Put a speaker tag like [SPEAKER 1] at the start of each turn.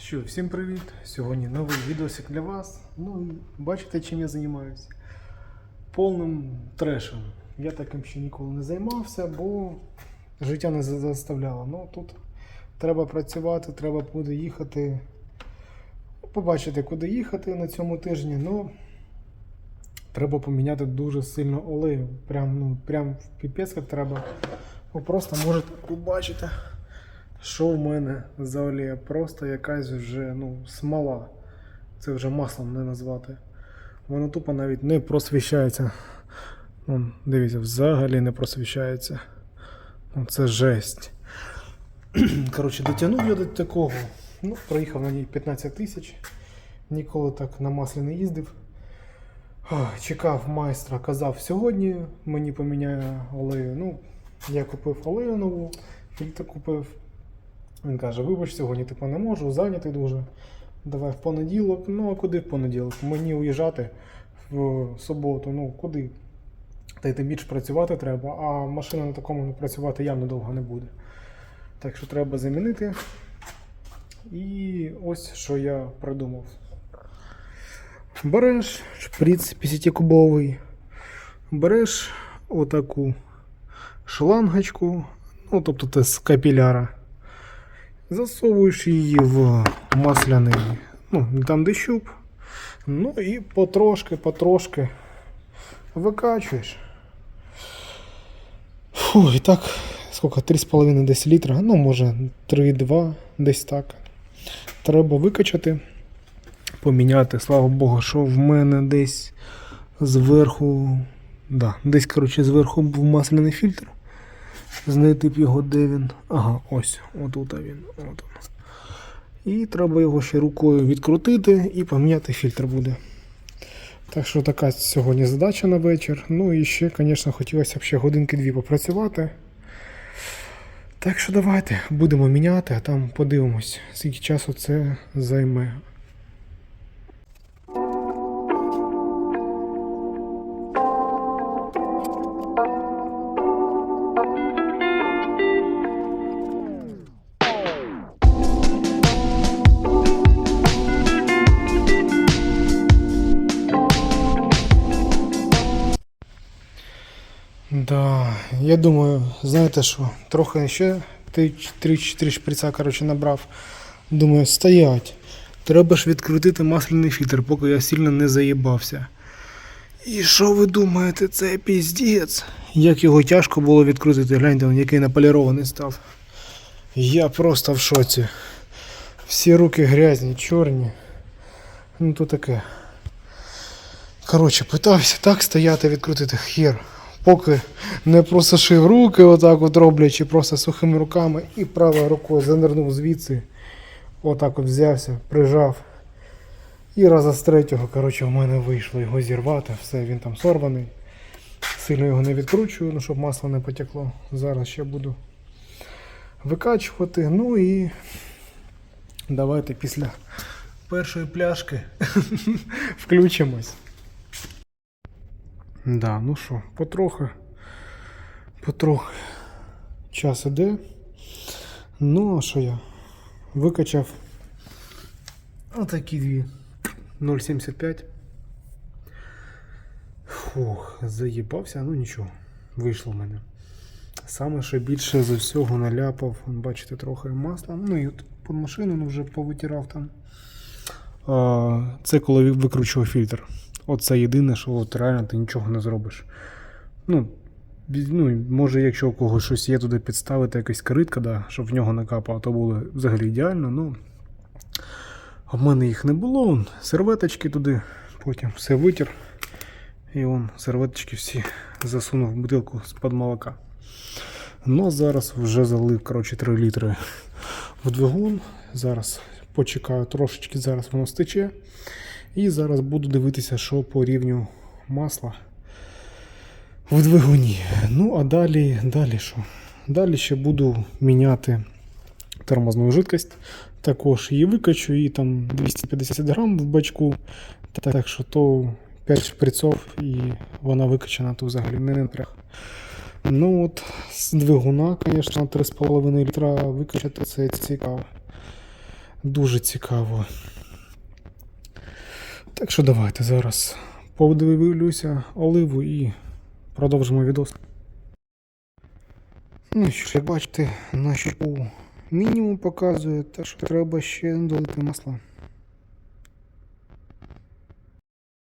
[SPEAKER 1] Що, всім привіт! Сьогодні новий відосик для вас. Ну і бачите, чим я займаюся? Повним трешем. Я таким ще ніколи не займався, бо життя не заставляло. Ну тут треба працювати, треба буде їхати. Побачити, куди їхати на цьому тижні. Ну, треба поміняти дуже сильно олею. Прям, ну, прям в піпець як треба. Ви просто можете побачити. Що в мене за? Просто якась вже ну, смола. Це вже маслом не назвати. Воно тупо навіть не просвіщається. Вон, дивіться, взагалі не просвіщається. Ну, Це жесть. Коротше, дотягнув я до такого. Ну, проїхав на ній 15 тисяч. Ніколи так на маслі не їздив. Чекав майстра, казав, сьогодні мені поміняє олею. Ну, я купив олею нову, фільтр купив. Він каже: вибач, сьогодні типу не можу, зайнятий дуже. Давай в понеділок. Ну а куди в понеділок? Мені уїжджати в суботу. Ну куди? Та й тим більше працювати треба, а машина на такому працювати явно довго не буде. Так що треба замінити. І ось що я придумав. Береш шприц 50-кубовий, береш отаку шлангочку, ну тобто це з капіляра. Засовуєш її в масляний, ну, там де щуп. Ну і потрошки, потрошки викачуєш. Фу, і так, скільки, 3,5 десь літра, ну може 3,2, десь так. Треба викачати, поміняти. Слава Богу, що в мене десь зверху. Да, десь, коротше, зверху був масляний фільтр. Знайти б його, де він. Ага, ось, отут він. От він. І треба його ще рукою відкрутити і поміняти фільтр буде. Так що така сьогодні задача на вечір. Ну і ще, звісно, хотілося б ще годинки-дві попрацювати. Так що давайте будемо міняти, а там подивимось, скільки часу це займе. Да, я думаю, знаєте що, трохи ще 3-4 шприца, коротше, набрав. Думаю, стоять. Треба ж відкрутити масляний фільтр, поки я сильно не заїбався. І що ви думаєте, це піздець? Як його тяжко було відкрутити, гляньте, він який наполірований став. Я просто в шоці. Всі руки грязні, чорні. Ну то таке. Коротше, питався так стояти, відкрутити хер. Поки не просушив руки, отак от роблячи просто сухими руками, і правою рукою занирнув звідси. Отак от взявся, прижав. І раза з третього, коротше, в мене вийшло його зірвати. Все, він там сорваний. Сильно його не відкручую, ну, щоб масло не потекло. Зараз ще буду викачувати. Ну і давайте після першої пляшки включимось. Да, ну що, потрохи, потрохи час іде. Ну, а що я? Викачав отакі дві 0,75. Фух, заїбався, ну нічого, вийшло в мене. Саме що більше за всього наляпав, бачите, трохи масла. Ну і під машину ну, вже повитирав там. Це коли викручував фільтр. Оце єдине, що от реально ти нічого не зробиш. Ну, ну, може, якщо у когось щось є туди підставити, якась критка, да, щоб в нього накапало, то було взагалі ідеально. Ну, а в мене їх не було. Вон, серветочки туди, потім все витір. І он серветочки всі засунув в бутилку з-під молока. Ну, а зараз вже залив коротше, 3 літри в двигун. Зараз почекаю трошечки, зараз воно стече. І зараз буду дивитися, що по рівню масла в двигуні. Ну, а далі, далі що? Далі ще буду міняти тормозну жидкость. Також її викачу, і там 250 грам в бачку. Так що то 5 шприцов і вона викачана, то взагалі не напряг. Ну от, з двигуна, звісно, 3,5 літра викачати це цікаво. Дуже цікаво. Так що давайте зараз подивлюся оливу і продовжимо відос. Ну що ж, як бачите, на щупу мінімум показує, так що треба ще долити масла.